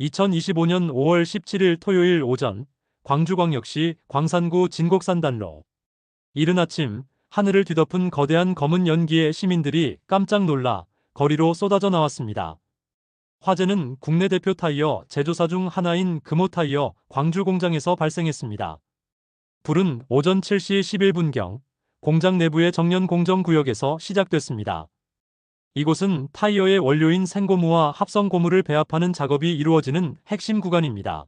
2025년 5월 17일 토요일 오전 광주광역시 광산구 진곡산단로 이른 아침 하늘을 뒤덮은 거대한 검은 연기에 시민들이 깜짝 놀라 거리로 쏟아져 나왔습니다. 화재는 국내 대표 타이어 제조사 중 하나인 금호 타이어 광주 공장에서 발생했습니다. 불은 오전 7시 11분경 공장 내부의 정년 공정 구역에서 시작됐습니다. 이곳은 타이어의 원료인 생고무와 합성 고무를 배합하는 작업이 이루어지는 핵심 구간입니다.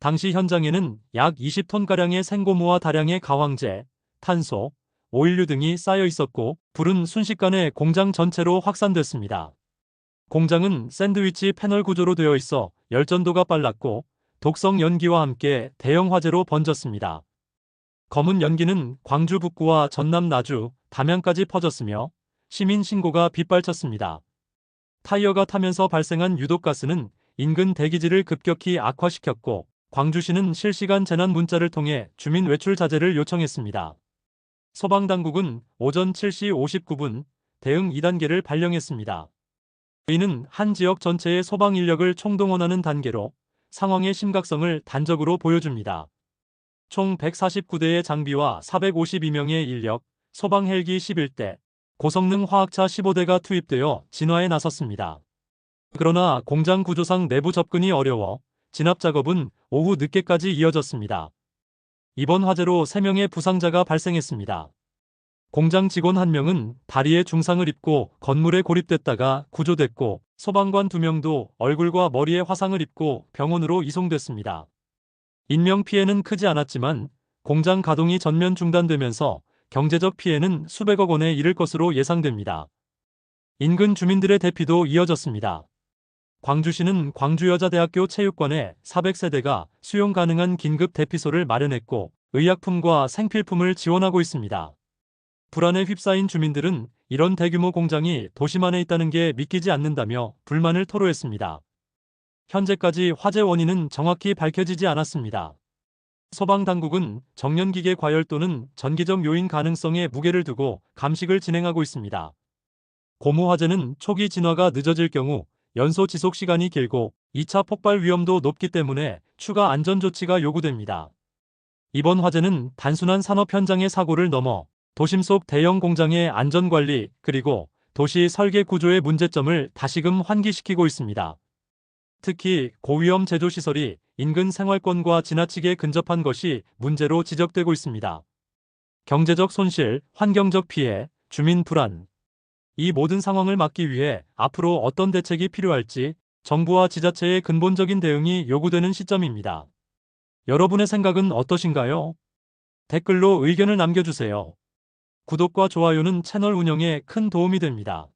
당시 현장에는 약 20톤가량의 생고무와 다량의 가황제, 탄소, 오일류 등이 쌓여 있었고 불은 순식간에 공장 전체로 확산됐습니다. 공장은 샌드위치 패널 구조로 되어 있어 열전도가 빨랐고 독성 연기와 함께 대형 화재로 번졌습니다. 검은 연기는 광주 북구와 전남 나주, 담양까지 퍼졌으며 시민 신고가 빗발쳤습니다. 타이어가 타면서 발생한 유독가스는 인근 대기질을 급격히 악화시켰고 광주시는 실시간 재난 문자를 통해 주민 외출 자제를 요청했습니다. 소방당국은 오전 7시 59분 대응 2단계를 발령했습니다. 이는 한 지역 전체의 소방 인력을 총동원하는 단계로 상황의 심각성을 단적으로 보여줍니다. 총 149대의 장비와 452명의 인력, 소방 헬기 11대, 고성능 화학차 15대가 투입되어 진화에 나섰습니다. 그러나 공장 구조상 내부 접근이 어려워 진압 작업은 오후 늦게까지 이어졌습니다. 이번 화재로 3명의 부상자가 발생했습니다. 공장 직원 1명은 다리에 중상을 입고 건물에 고립됐다가 구조됐고 소방관 2명도 얼굴과 머리에 화상을 입고 병원으로 이송됐습니다. 인명 피해는 크지 않았지만 공장 가동이 전면 중단되면서 경제적 피해는 수백억 원에 이를 것으로 예상됩니다. 인근 주민들의 대피도 이어졌습니다. 광주시는 광주여자대학교 체육관에 400세대가 수용 가능한 긴급 대피소를 마련했고 의약품과 생필품을 지원하고 있습니다. 불안에 휩싸인 주민들은 이런 대규모 공장이 도심 안에 있다는 게 믿기지 않는다며 불만을 토로했습니다. 현재까지 화재 원인은 정확히 밝혀지지 않았습니다. 소방당국은 정년기계 과열 또는 전기적 요인 가능성에 무게를 두고 감식을 진행하고 있습니다. 고무 화재는 초기 진화가 늦어질 경우 연소 지속 시간이 길고 2차 폭발 위험도 높기 때문에 추가 안전 조치가 요구됩니다. 이번 화재는 단순한 산업 현장의 사고를 넘어 도심 속 대형 공장의 안전관리 그리고 도시 설계 구조의 문제점을 다시금 환기시키고 있습니다. 특히 고위험 제조시설이 인근 생활권과 지나치게 근접한 것이 문제로 지적되고 있습니다. 경제적 손실, 환경적 피해, 주민 불안. 이 모든 상황을 막기 위해 앞으로 어떤 대책이 필요할지 정부와 지자체의 근본적인 대응이 요구되는 시점입니다. 여러분의 생각은 어떠신가요? 댓글로 의견을 남겨주세요. 구독과 좋아요는 채널 운영에 큰 도움이 됩니다.